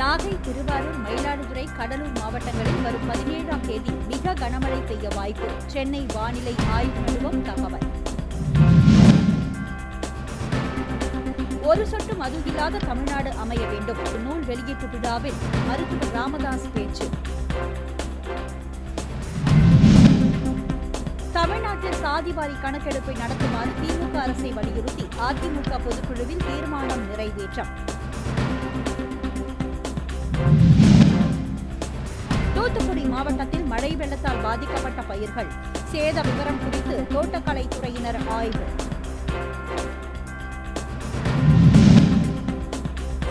நாகை திருவாரூர் மயிலாடுதுறை கடலூர் மாவட்டங்களில் வரும் பதினேழாம் தேதி மிக கனமழை பெய்ய வாய்ப்பு. சென்னை வானிலை ஆய்வு மையம் தகவல். ஒரு சொட்டு மது இல்லாத தமிழ்நாடு அமைய வேண்டும். நூல் வெளியீட்டு விழாவில் மருத்துவர் ராமதாஸ் பேச்சு. தமிழ்நாட்டில் சாதிவாரி கணக்கெடுப்பை நடத்துமாறு திமுக அரசை வலியுறுத்தி அதிமுக பொதுக்குழுவில் தீர்மானம் நிறைவேற்றம். மாவட்டத்தில் மழை வெள்ளத்தால் பாதிக்கப்பட்ட பயிர்கள். சேத விவரம் குறித்து தோட்டக்கலைத்துறையினர் ஆய்வு.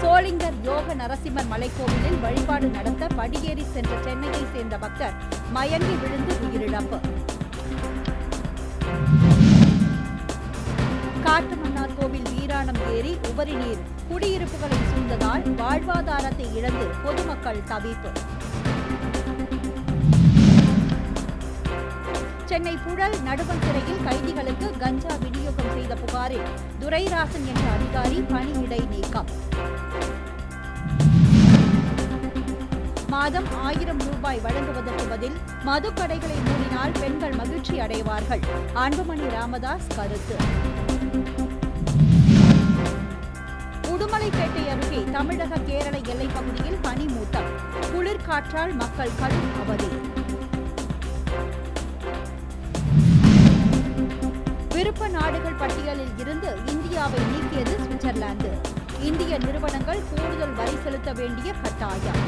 சோளிங்கர் யோக நரசிம்மர் மலைக்கோவிலில் வழிபாடு நடத்த படியேறி சென்ற சென்னையை சேர்ந்த பக்தர் மயங்கி விழுந்து உயிரிழப்பு. காட்டுமன்னார் கோவில் வீராணம் ஏரி உபரி நீர் குடியிருப்புகளை சூழ்ந்ததால் வாழ்வாதாரத்தை இழந்து பொதுமக்கள் தவிப்பு. சென்னை புழல் நடுவன் சிறையில் கைதிகளுக்கு கஞ்சா விநியோகம் செய்த புகாரில் துரைராசன் என்ற அதிகாரி பணியிடை நீக்கம். மாதம் ஆயிரம் ரூபாய் வழங்குவதற்கு பதில் மதுக்கடைகளை மூடினால் பெண்கள் மகிழ்ச்சி அடைவார்கள். அன்புமணி ராமதாஸ் கருத்து. உடுமலைப்பேட்டை அருகே தமிழக கேரள எல்லைப் பகுதியில் பனிமூட்டம் குளிர்காற்றால் மக்கள் கடும் அவதி. பட்டியலில் இருந்து இந்தியாவை நீக்கியது சுவிட்சர்லாந்து. இந்திய நிறுவனங்கள் கூடுதல் வரி செலுத்த வேண்டிய கட்டாயம்.